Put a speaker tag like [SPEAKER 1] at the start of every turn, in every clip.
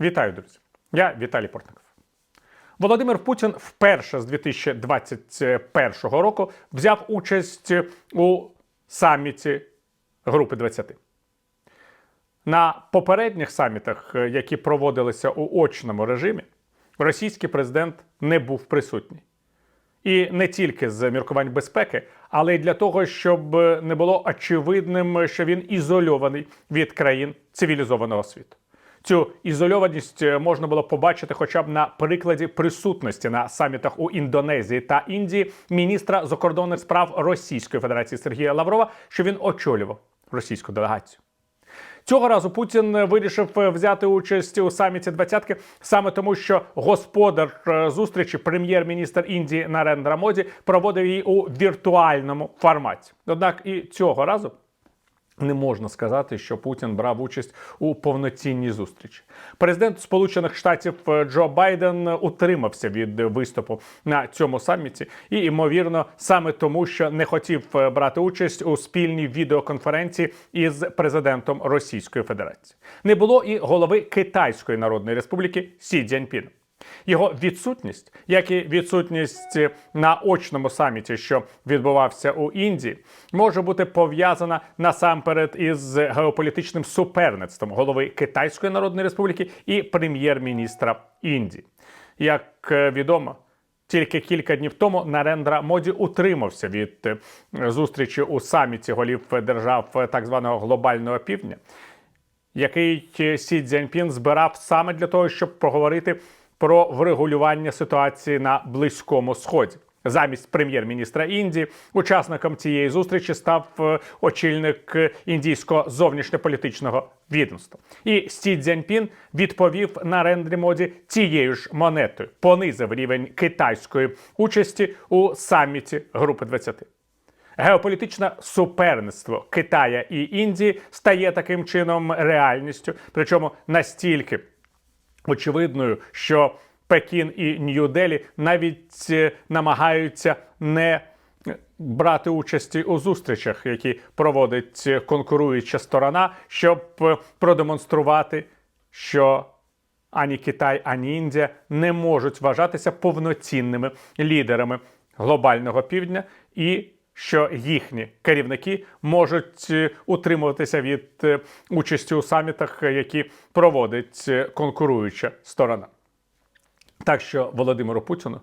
[SPEAKER 1] Вітаю, друзі! Я Віталій Портников. Володимир Путін вперше з 2021 року взяв участь у саміті Групи 20. На попередніх самітах, е, які проводилися у очному режимі, російський президент не був присутній. І не тільки з міркувань безпеки, але й для того, щоб не було очевидним, що він ізольований від країн цивілізованого світу. Цю ізольованість е, можна було побачити хоча б на прикладі присутності на самітах у Індонезії та Індії міністра закордонних справ Російської Федерації Сергія Лаврова, що він очолював російську делегацію. Цього разу Путін вирішив взяти участь у саміті двадцятки саме тому, що господар е, зустрічі, прем'єр-міністр Індії Нарендра Моді, проводив її у віртуальному форматі. Однак і цього разу. Не можна сказати, що Путін брав участь у повноцінній зустрічі. Президент Сполучених Штатів е, Джо Байден утримався від виступу на цьому саміті, і ймовірно, саме тому, що не хотів е, брати участь у спільній відеоконференції із президентом Російської Федерації. Не було і голови Китайської Народної Республіки Сі Цзяньпіна. Його відсутність, як і відсутність на очному саміті, що відбувався у Індії, може бути пов'язана насамперед із геополітичним суперництвом голови Китайської Народної Республіки і прем'єр-міністра Індії. Як е, відомо, тільки кілька днів тому Нарендра Моді утримався від е, зустрічі у саміті голів держав е, так званого глобального півдня, який Сі Цзяньпін збирав саме для того, щоб поговорити про врегулювання ситуації на близькому сході. Замість прем'єр-міністра Індії учасником цієї зустрічі став е, очільник індійського зовнішньополітичного відомства. І Сі Цзяньпін відповів на рендрі моді цією ж монетою, понизив рівень китайської участі у саміті Групи 20. Геополітичне суперництво Китая і Індії стає таким чином реальністю, причому настільки очевидною, що Пекін і Нью-Делі навіть е, намагаються не брати участі у зустрічах, які проводить е, конкуруюча сторона, щоб е, продемонструвати, що ані Китай, ані Індія не можуть вважатися повноцінними лідерами глобального півдня і що їхні керівники можуть е, утримуватися від е, участі у самітах, е, які проводить конкуруюча сторона. Так що Володимиру Путіну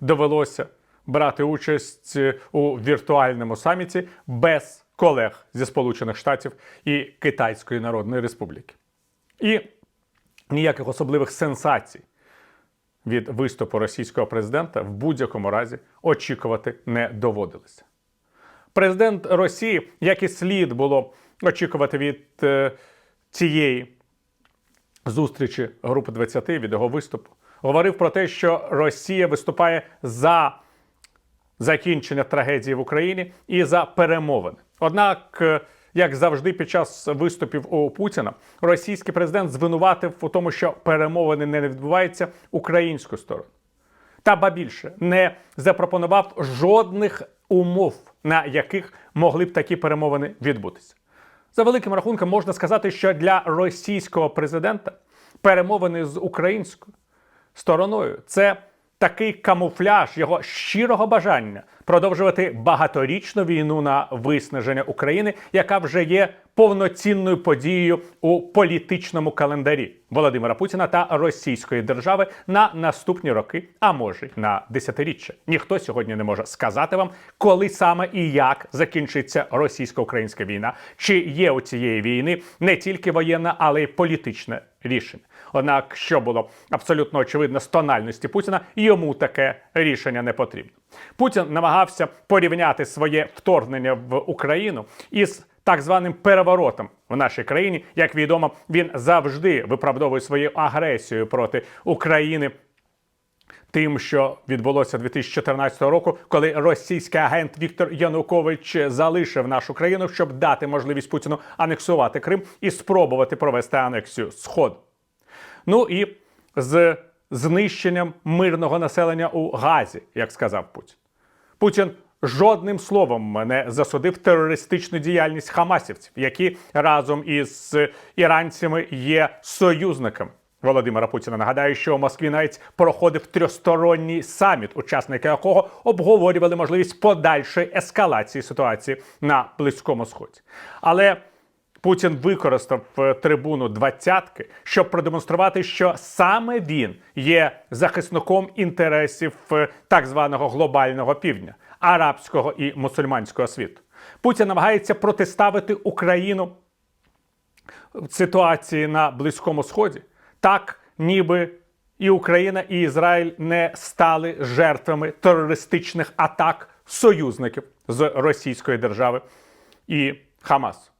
[SPEAKER 1] довелося брати участь у віртуальному саміті без колег зі Сполучених Штатів і Китайської Народної Республіки. І ніяких особливих сенсацій від виступу російського президента в будь-якому разі очікувати не доводилося. Президент Росії, як і слід було очікувати від е, цієї зустрічі Групи 20 від його виступу, говорив про те, що Росія виступає за закінчення трагедії в Україні і за перемовини. Однак, е, як завжди, під час виступів у Путіна, російський президент звинуватив у тому, що перемовини не відбуваються українську сторону. Та ба більше не запропонував жодних умов, на яких могли б такі перемовини відбутися. За великим рахунком можна сказати, що для російського президента перемовини з українською стороною це такий камуфляж його щирого бажання продовжувати багаторічну війну на виснаження України, яка вже є повноцінною подією у політичному календарі Володимира Путіна та Російської держави на наступні роки, а може й на десятиріччя. Ніхто сьогодні не може сказати вам, коли саме і як закінчиться російсько-українська війна, чи є у цієї війни не тільки воєнна, але й політичне рішення. Однак, що було абсолютно очевидно з тональності Путіна, йому таке рішення не потрібно. Путін намагався порівняти своє вторгнення в Україну із так званим переворотом в нашій країні. Як відомо, він завжди виправдовує свою агресію проти України. Тим, що відбулося 2014 року, коли російський агент Віктор Янукович залишив нашу країну, щоб дати можливість Путіну анексувати Крим і спробувати провести анексію Сходу. Ну і з знищенням мирного населення у Газі, як сказав Путін. Путін жодним словом не засудив терористичну діяльність хамасівців, які разом із іранцями є союзниками Володимира Путіна. Нагадаю, що у Москві навіть проходив трьохсторонній саміт, учасники якого обговорювали можливість подальшої ескалації ситуації на Близькому Сході. Але Путін використав е, трибуну двадцятки, щоб продемонструвати, що саме він є захисником інтересів е, так званого глобального півдня, арабського і мусульманського світу. Путін намагається протиставити Україну ситуації на Близькому Сході, так ніби і Україна, і Ізраїль не стали жертвами терористичних атак союзників з Російської держави і Хамасу.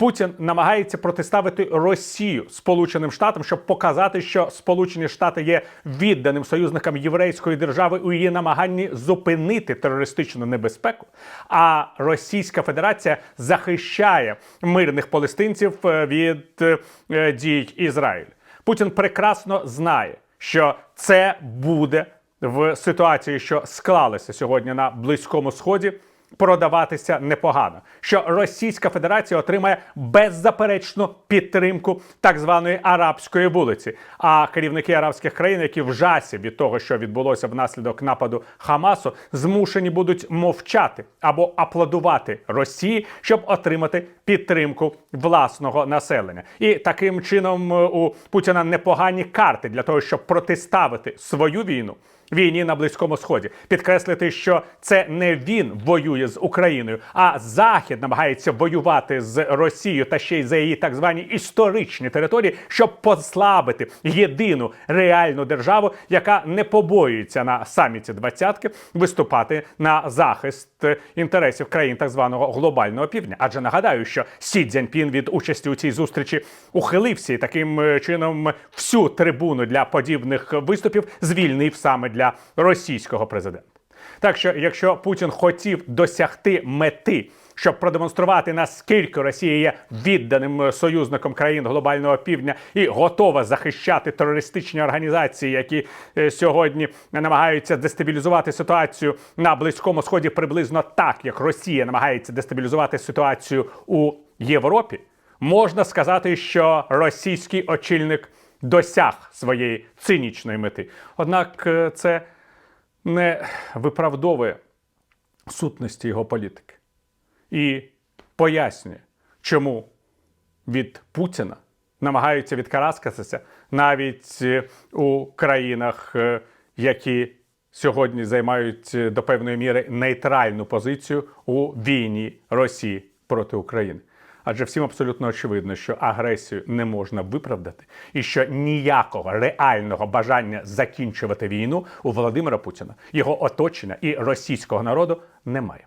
[SPEAKER 1] Путін намагається протиставити Росію Сполученим Штатам, щоб показати, що Сполучені Штати є відданим союзникам єврейської держави у її намаганні зупинити терористичну небезпеку. А Російська Федерація захищає мирних палестинців е, від е, дій Ізраїлю. Путін прекрасно знає, що це буде в ситуації, що склалася сьогодні на Близькому Сході продаватися непогано. Що Російська Федерація отримає беззаперечну підтримку так званої арабської вулиці. А керівники арабських країн, які в жасі від того, що відбулося внаслідок нападу Хамасу, змушені будуть мовчати або аплодувати Росії, щоб отримати підтримку власного населення. І таким чином е, у Путіна непогані карти для того, щоб протиставити свою війну війні на Близькому Сході. Підкреслити, що це не він воює з Україною, а Захід намагається воювати з Росією та ще й за її так звані історичні території, щоб послабити єдину реальну державу, яка не побоюється на саміті двадцятки виступати на захист інтересів країн так званого глобального півдня. Адже нагадаю, що Сі Цзяньпін від участі у цій зустрічі ухилився і таким е, чином всю трибуну для подібних виступів звільнив саме для російського президента. Так що, якщо Путін хотів досягти мети, щоб продемонструвати наскільки Росія є відданим е, союзником країн глобального півдня і готова захищати терористичні організації, які е, сьогодні намагаються дестабілізувати ситуацію на близькому сході, приблизно так, як Росія намагається дестабілізувати ситуацію у Європі, можна сказати, що російський очільник досяг своєї цинічної мети. Однак е, це не виправдовує сутності його політики і пояснює, чому від Путіна намагаються відкараскатися навіть е, у країнах, е, які сьогодні займають до певної міри нейтральну позицію у війні Росії проти України. Адже всім абсолютно очевидно, що агресію не можна виправдати, і що ніякого реального бажання закінчувати війну у Володимира Путіна, його оточення і російського народу немає.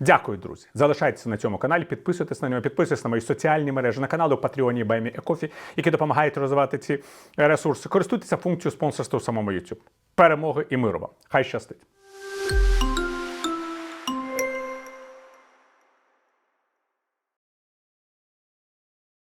[SPEAKER 1] Дякую, друзі. Залишайтеся на цьому каналі, підписуйтесь на нього, підписуйтесь на мої соціальні мережі, на канали Патреоні Баймі Екофі, які допомагають розвивати ці ресурси. Користуйтеся функцією спонсорства у самому YouTube. Перемоги і миру вам! Хай щастить!